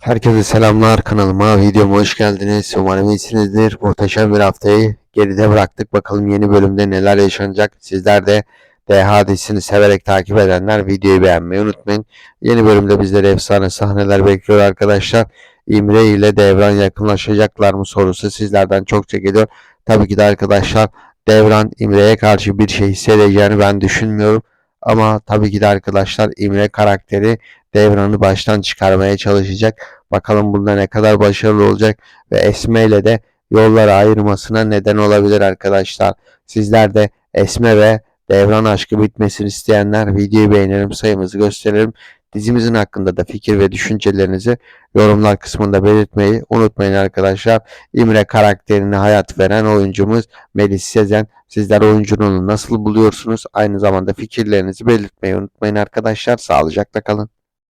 Herkese selamlar kanalıma videoma hoş geldiniz. Umarım iyisinizdir. Muhteşem bir haftayı geride bıraktık. Bakalım yeni bölümde neler yaşanacak. Sizler de DH severek takip edenler videoyu beğenmeyi unutmayın. Yeni bölümde bizleri efsane sahneler bekliyor arkadaşlar. İmre ile Devran yakınlaşacaklar mı sorusu sizlerden çokça geliyor. Tabii ki de arkadaşlar Devran İmre'ye karşı bir şey hissedeceğini ben düşünmüyorum. Ama tabii ki de arkadaşlar İmre karakteri Devran'ı baştan çıkarmaya çalışacak. Bakalım bunda ne kadar başarılı olacak ve Esme ile de yolları ayırmasına neden olabilir arkadaşlar. Sizler de Esme ve Devran aşkı bitmesini isteyenler videoyu beğenelim, sayımızı gösterelim. Dizimizin hakkında da fikir ve düşüncelerinizi yorumlar kısmında belirtmeyi unutmayın arkadaşlar. İmre karakterine hayat veren oyuncumuz Melis Sezen. Sizler oyunculuğunu nasıl buluyorsunuz? Aynı zamanda fikirlerinizi belirtmeyi unutmayın arkadaşlar. Sağlıcakla kalın.